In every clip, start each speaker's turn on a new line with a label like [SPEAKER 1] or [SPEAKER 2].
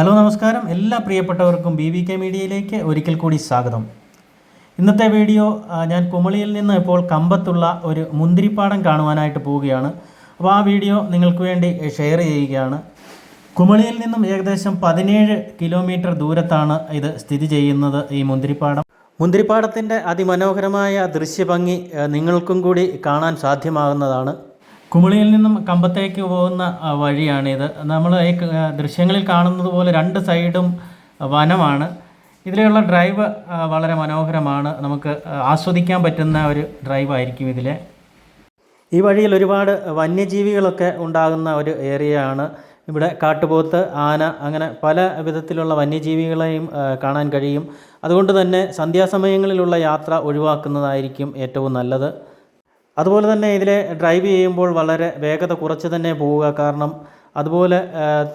[SPEAKER 1] Hello നമസ്കാരം. എല്ലാ പ്രിയപ്പെട്ടവർക്കും ബി വി കെ മീഡിയയിലേക്ക് ഒരിക്കൽ കൂടി സ്വാഗതം. ഇന്നത്തെ വീഡിയോ ഞാൻ കുമളിയിൽ നിന്ന് ഇപ്പോൾ കമ്പത്തുള്ള ഒരു മുന്തിരിപ്പാടം കാണുവാനായിട്ട് പോവുകയാണ്. അപ്പോൾ ആ വീഡിയോ നിങ്ങൾക്ക് വേണ്ടി ഷെയർ ചെയ്യുകയാണ്. കുമളിയിൽ നിന്നും ഏകദേശം പതിനേഴ് കിലോമീറ്റർ ദൂരത്താണ് ഇത് സ്ഥിതി ചെയ്യുന്നത് ഈ മുന്തിരിപ്പാടം. മുന്തിരിപ്പാടത്തിന്റെ അതിമനോഹരമായ ദൃശ്യഭംഗി നിങ്ങൾക്കും കൂടി കാണാൻ സാധ്യമാകുന്നതാണ്. കുമളിയിൽ നിന്നും കമ്പത്തേക്ക് പോകുന്ന വഴിയാണിത്. നമ്മൾ ഈ ദൃശ്യങ്ങളിൽ കാണുന്നത് പോലെ രണ്ട് സൈഡും വനമാണ്. ഇതിലുള്ള ഡ്രൈവ് വളരെ മനോഹരമാണ്. നമുക്ക് ആസ്വദിക്കാൻ പറ്റുന്ന ഒരു ഡ്രൈവ് ആയിരിക്കും ഇതിലെ. ഈ വഴിയിൽ ഒരുപാട് വന്യജീവികളൊക്കെ ഉണ്ടാകുന്ന ഒരു ഏരിയയാണ് ഇവിടെ കാട്ടുപോത്ത് ആന അങ്ങനെ പല വിധത്തിലുള്ള വന്യജീവികളെയും കാണാൻ കഴിയും. അതുകൊണ്ട് തന്നെ സന്ധ്യാസമയങ്ങളിലുള്ള യാത്ര ഒഴിവാക്കുന്നതായിരിക്കും ഏറ്റവും നല്ലത്. അതുപോലെ തന്നെ ഇതിലെ ഡ്രൈവ് ചെയ്യുമ്പോൾ വളരെ വേഗത കുറച്ച് തന്നെ പോവുക. കാരണം അതുപോലെ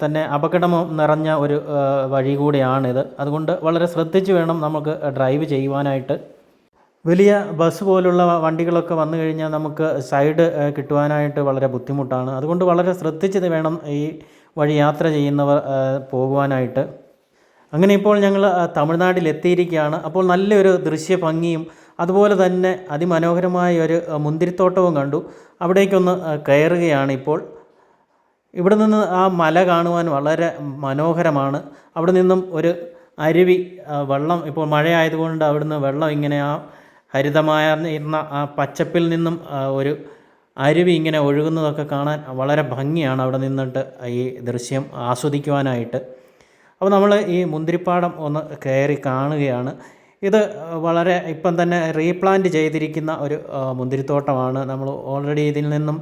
[SPEAKER 1] തന്നെ അപകടം നിറഞ്ഞ ഒരു വഴി കൂടിയാണിത്. അതുകൊണ്ട് വളരെ ശ്രദ്ധിച്ച് വേണം നമുക്ക് ഡ്രൈവ് ചെയ്യുവാനായിട്ട്. വലിയ ബസ് പോലുള്ള വണ്ടികളൊക്കെ വന്നു കഴിഞ്ഞാൽ നമുക്ക് സൈഡ് കിട്ടുവാനായിട്ട് വളരെ ബുദ്ധിമുട്ടാണ്. അതുകൊണ്ട് വളരെ ശ്രദ്ധിച്ചത് വേണം ഈ വഴി യാത്ര ചെയ്യുന്നവർ പോകുവാനായിട്ട്. അങ്ങനെ ഇപ്പോൾ ഞങ്ങൾ തമിഴ്നാട്ടിൽ എത്തിയിരിക്കുകയാണ് അപ്പോൾ നല്ലൊരു ദൃശ്യ ഭംഗിയും അതുപോലെ തന്നെ അതിമനോഹരമായ ഒരു മുന്തിരിത്തോട്ടവും കണ്ടു. അവിടേക്കൊന്ന് കയറുകയാണ് ഇപ്പോൾ. ഇവിടെ നിന്ന് ആ മല കാണുവാൻ വളരെ മനോഹരമാണ്. അവിടെ നിന്നും ഒരു അരുവി വെള്ളം ഇപ്പോൾ മഴയായതുകൊണ്ട് അവിടുന്ന് വെള്ളം ഇങ്ങനെ ആ ഹരിതമായിരുന്ന ആ പച്ചപ്പിൽ നിന്നും ഒരു അരുവി ഇങ്ങനെ ഒഴുകുന്നതൊക്കെ കാണാൻ വളരെ ഭംഗിയാണ് അവിടെ നിന്നിട്ട് ഈ ദൃശ്യം ആസ്വദിക്കുവാനായിട്ട്. അപ്പോൾ നമ്മൾ ഈ മുന്തിരിപ്പാടം ഒന്ന് കയറി കാണുകയാണ്. ഇത് വളരെ ഇപ്പം തന്നെ റീപ്ലാന്റ് ചെയ്തിരിക്കുന്ന ഒരു മുന്തിരിത്തോട്ടമാണ്. നമ്മൾ ഓൾറെഡി ഇതിൽ നിന്നും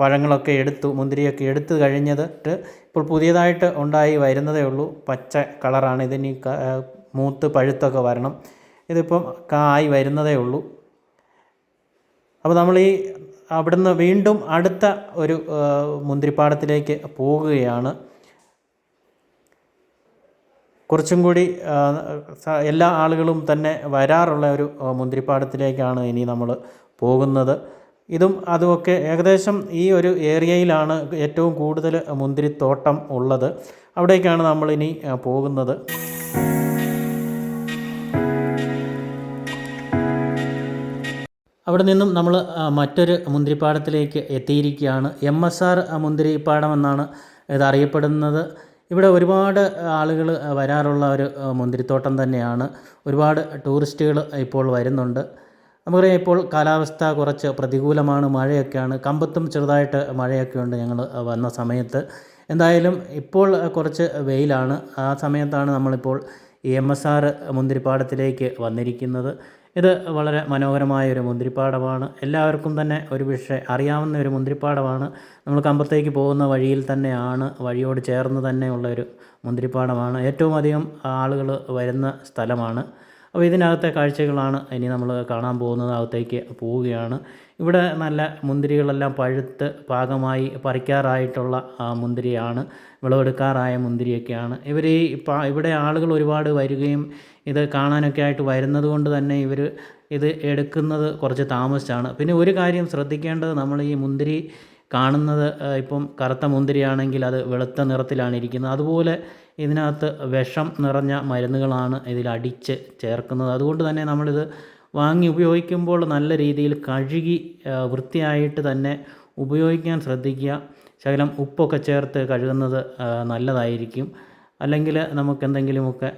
[SPEAKER 1] പഴങ്ങളൊക്കെ എടുത്തു മുന്തിരിയൊക്കെ എടുത്തു കഴിഞ്ഞിട്ട് ഇപ്പോൾ പുതിയതായിട്ട് ഉണ്ടായി വരുന്നതേ ഉള്ളൂ. പച്ച കളറാണ് ഇതിന് മൂത്ത് പഴുത്തൊക്കെ വരണം. ഇതിപ്പം കായി വരുന്നതേ ഉള്ളൂ. അപ്പോൾ നമ്മൾ ഈ അവിടുന്ന് വീണ്ടും അടുത്ത ഒരു മുന്തിരിപ്പാടത്തിലേക്ക് പോകുകയാണ്. കുറച്ചും കൂടി എല്ലാ ആളുകളും തന്നെ വരാറുള്ള ഒരു മുന്തിരിപ്പാടത്തിലേക്കാണ് ഇനി നമ്മൾ പോകുന്നത്. ഇതും അതുമൊക്കെ ഏകദേശം ഈ ഒരു ഏരിയയിലാണ് ഏറ്റവും കൂടുതൽ മുന്തിരിത്തോട്ടം ഉള്ളത്. അവിടേക്കാണ് നമ്മളിനി പോകുന്നത്. അവിടെ നിന്നും നമ്മൾ മറ്റൊരു മുന്തിരിപ്പാടത്തിലേക്ക് എത്തിയിരിക്കുകയാണ്. എം എസ് ആർ മുന്തിരിപ്പാടം എന്നാണ് ഇത് അറിയപ്പെടുന്നത്. ഇവിടെ ഒരുപാട് ആളുകൾ വരാറുള്ള ഒരു മുന്തിരിത്തോട്ടം തന്നെയാണ്. ഒരുപാട് ടൂറിസ്റ്റുകൾ ഇപ്പോൾ വരുന്നുണ്ട്. നമുക്കറിയാം ഇപ്പോൾ കാലാവസ്ഥ കുറച്ച് പ്രതികൂലമാണ് മഴയൊക്കെയാണ്. കമ്പത്തും ചെറുതായിട്ട് മഴയൊക്കെ ഉണ്ട് ഞങ്ങൾ വന്ന സമയത്ത്. എന്തായാലും ഇപ്പോൾ കുറച്ച് വെയിലാണ്. ആ സമയത്താണ് നമ്മളിപ്പോൾ ഈ എം എസ് ആർ മുന്തിരിപ്പാടത്തിലേക്ക് വന്നിരിക്കുന്നത്. ഇത് വളരെ മനോഹരമായ ഒരു മുന്തിരിപ്പാടമാണ്. എല്ലാവർക്കും തന്നെ ഒരു പക്ഷേ അറിയാവുന്ന ഒരു മുന്തിരിപ്പാടമാണ്. നമ്മൾ കമ്പത്തേക്ക് പോകുന്ന വഴിയിൽ തന്നെയാണ് വഴിയോട് ചേർന്ന് തന്നെയുള്ള ഒരു മുന്തിരിപ്പാടമാണ്. ഏറ്റവും അധികം ആളുകൾ വരുന്ന സ്ഥലമാണ്. അപ്പോൾ ഇതിനകത്തെ കാഴ്ചകളാണ് ഇനി നമ്മൾ കാണാൻ പോകുന്നത്. അകത്തേക്ക് പോവുകയാണ്. ഇവിടെ നല്ല മുന്തിരികളെല്ലാം പഴുത്ത് പാകമായി പറിക്കാറായിട്ടുള്ള മുന്തിരിയാണ് വിളവെടുക്കാറായ മുന്തിരിയൊക്കെയാണ്. ഇവർ ഈ ഇവിടെ ആളുകൾ ഒരുപാട് വരികയും ഇത് കാണാനൊക്കെ ആയിട്ട് വരുന്നത് കൊണ്ട് തന്നെ ഇവർ ഇത് എടുക്കുന്നത് കുറച്ച് താമസിച്ചാണ്. പിന്നെ ഒരു കാര്യം ശ്രദ്ധിക്കേണ്ടത് നമ്മൾ ഈ മുന്തിരി കാണുന്നത് ഇപ്പം കറുത്ത മുന്തിരിയാണെങ്കിൽ അത് വെളുത്ത നിറത്തിലാണ് ഇരിക്കുന്നത്. അതുപോലെ ഇതിനകത്ത് വിഷം നിറഞ്ഞ മരുന്നുകളാണ് ഇതിൽ അടിച്ച് ചേർക്കുന്നത്. അതുകൊണ്ട് തന്നെ നമ്മളിത് വാങ്ങി ഉപയോഗിക്കുമ്പോൾ നല്ല രീതിയിൽ കഴുകി വൃത്തിയായിട്ട് തന്നെ ഉപയോഗിക്കാൻ ശ്രദ്ധിക്കുക. ശകലം ഉപ്പൊക്കെ ചേർത്ത് കഴുകുന്നത് നല്ലതായിരിക്കും. അല്ലെങ്കിൽ നമുക്ക് എന്തെങ്കിലുമൊക്കെ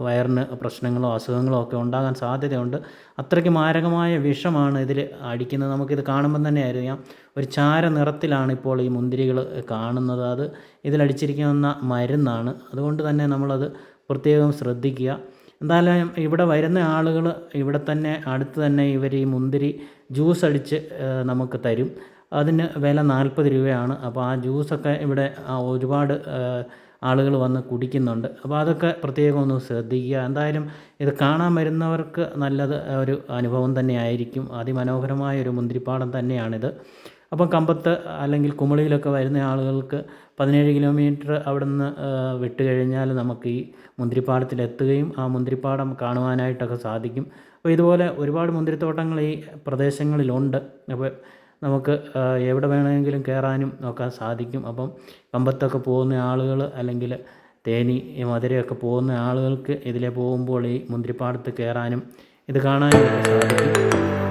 [SPEAKER 1] വയറിന് പ്രശ്നങ്ങളോ അസുഖങ്ങളോ ഒക്കെ ഉണ്ടാകാൻ സാധ്യതയുണ്ട്. അത്രയ്ക്ക് മാരകമായ വിഷമാണ് ഇതിൽ അടിക്കുന്നത്. നമുക്കിത് കാണുമ്പം തന്നെ അറിയാം. ഒരു ചാര നിറത്തിലാണ് ഇപ്പോൾ ഈ മുന്തിരികൾ കാണുന്നത്. അത് ഇതിലടിച്ചിരിക്കുന്ന മരുന്നാണ്. അതുകൊണ്ട് തന്നെ നമ്മളത് പ്രത്യേകം ശ്രദ്ധിക്കുക. എന്തായാലും ഇവിടെ വരുന്ന ആളുകൾ ഇവിടെ തന്നെ അടുത്ത് തന്നെ ഇവർ ഈ മുന്തിരി ജ്യൂസ് അടിച്ച് നമുക്ക് തരും. അതിന് വില നാൽപ്പത് രൂപയാണ്. അപ്പോൾ ആ ജ്യൂസൊക്കെ ഇവിടെ ഒരുപാട് ആളുകൾ വന്ന് കുടിക്കുന്നുണ്ട്. അപ്പോൾ അതൊക്കെ പ്രത്യേകം ഒന്ന് ശ്രദ്ധിക്കുക. എന്തായാലും ഇത് കാണാൻ വരുന്നവർക്ക് നല്ലത് ഒരു അനുഭവം തന്നെയായിരിക്കും. അതിമനോഹരമായ ഒരു മുന്തിരിപ്പാടം തന്നെയാണിത്. അപ്പം കമ്പത്ത് അല്ലെങ്കിൽ കുമളിയിലൊക്കെ വരുന്ന ആളുകൾക്ക് പതിനേഴ് കിലോമീറ്റർ അവിടെ നിന്ന് വിട്ട് കഴിഞ്ഞാൽ നമുക്ക് ഈ മുന്തിരിപ്പാടത്തിലെത്തുകയും ആ മുന്തിരിപ്പാടം കാണുവാനായിട്ടൊക്കെ സാധിക്കും. അപ്പോൾ ഇതുപോലെ ഒരുപാട് മുന്തിരിത്തോട്ടങ്ങൾ ഈ പ്രദേശങ്ങളിലുണ്ട്. അപ്പോൾ നമുക്ക് എവിടെ വേണമെങ്കിലും കയറാനും നോക്കാൻ സാധിക്കും. അപ്പം കമ്പത്തൊക്കെ പോകുന്ന ആളുകൾ അല്ലെങ്കിൽ തേനി മധുരയൊക്കെ പോകുന്ന ആളുകൾക്ക് ഇതിലെ പോകുമ്പോൾ ഈ മുന്തിരിപ്പാടത്ത് കയറാനും ഇത് കാണാനും സാധിക്കും.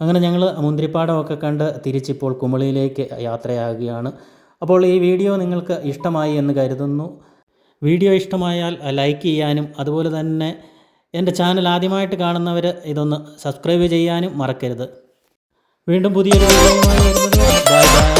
[SPEAKER 1] അങ്ങനെ ഞങ്ങൾ മുന്തിരിപ്പാടമൊക്കെ കണ്ട് തിരിച്ചിപ്പോൾ കുമളിയിലേക്ക് യാത്രയാകുകയാണ് അപ്പോൾ ഈ വീഡിയോ നിങ്ങൾക്ക് ഇഷ്ടമായി എന്ന് കരുതുന്നു. വീഡിയോ ഇഷ്ടമായാൽ ലൈക്ക് ചെയ്യാനും അതുപോലെ തന്നെ എന്റെ ചാനൽ ആദ്യമായിട്ട് കാണുന്നവർ ഇതൊന്ന് സബ്സ്ക്രൈബ് ചെയ്യാനും മറക്കരുത്. വീണ്ടും പുതിയൊരു ബൈ ബൈ.